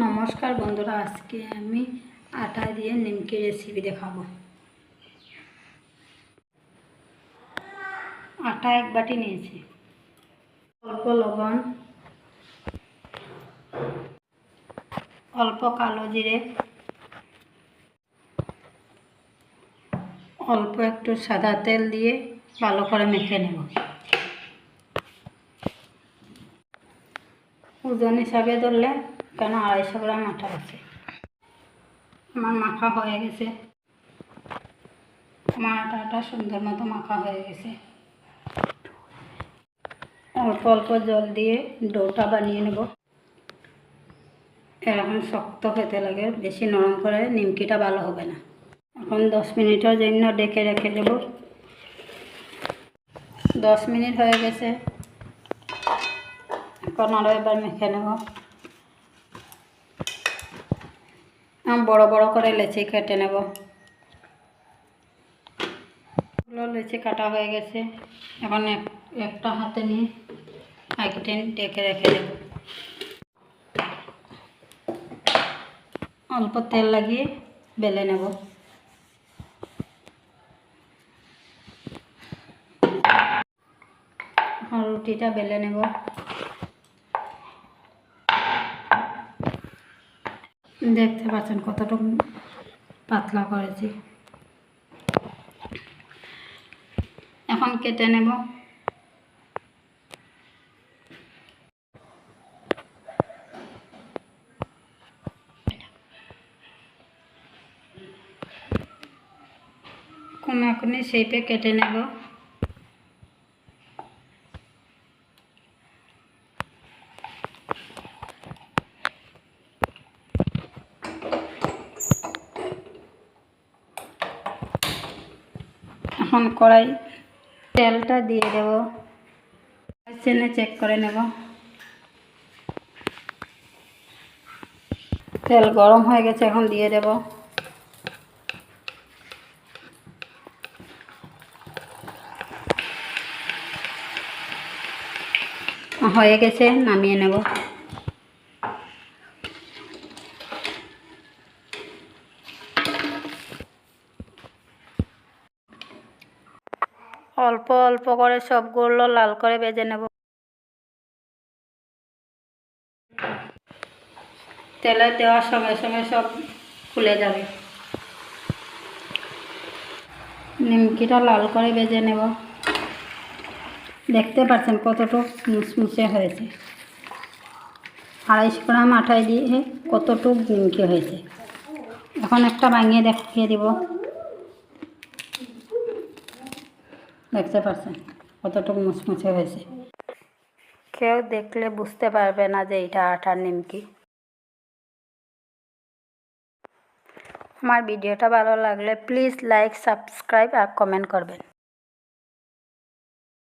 নমস্কার বন্ধুরা, আজকে আমি আটা দিয়ে নিমকি রেসিপি দেখাবো। আটা এক বাটি নিয়েছি। অল্প লবণ, অল্প কালো জিরে, অল্প একটু সাদা তেল দিয়ে ভালো করে মেখে নেব। ওজন হিসাবে ধরলে কেন আড়াইশো গ্রাম আটা আছে আমার মাখা হয়ে গেছে। আমার আটাটা সুন্দর মতো মাখা হয়ে গেছে। অল্প অল্প জল দিয়ে ডোটা বানিয়ে নেব। এরকম শক্ত খেতে লাগে, বেশি নরম করে নিমকিটা ভালো হবে না। এখন দশ মিনিটের জন্য ডেকে রেখে দেব। দশ মিনিট হয়ে গেছে। এখন আরও এবার মেখে নেব আমি বড় বড় করে লেচি কেটে নেব। লেচি কাটা হয়ে গেছে। এখন এক, একটা হাতে নিয়ে একদিন ডেকে রেখে দেব। অল্প তেল লাগিয়ে বেলে নেব। রুটিটা বেলে নেব। দেখতে পাচ্ছেন কতটুকু পাতলা করেছি। এখন কেটে নেব। কোনাকুনি শেপে কেটে নেব। এখন কড়াই তেলটা দিয়ে দেব। চেনে চেক করে নেব। তেল গরম হয়ে গেছে, এখন দিয়ে দেব। হয়ে গেছে, নামিয়ে নেব। অল্প অল্প করে সবগুলো লাল করে ভেজে নেব। তেলে দেওয়ার সঙ্গে সঙ্গে সব ফুলে যাবে। নিমকিটা লাল করে ভেজে নেব। দেখতে পাচ্ছেন কতটুক মুসমুসে হয়েছে। আড়াইশো গ্রাম আটায় দিয়ে কতটুক নিমকি হয়েছে। এখন একটা ভাঙিয়ে দেখিয়ে দিব। দেখতে পাচ্ছেন কতটুকু মুচমুচে হয়েছে। কেউ দেখলে বুঝতে পারবে না যে এটা আটার নিমকি আমার ভিডিওটা ভালো লাগলে প্লিজ লাইক, সাবস্ক্রাইব আর কমেন্ট করবেন।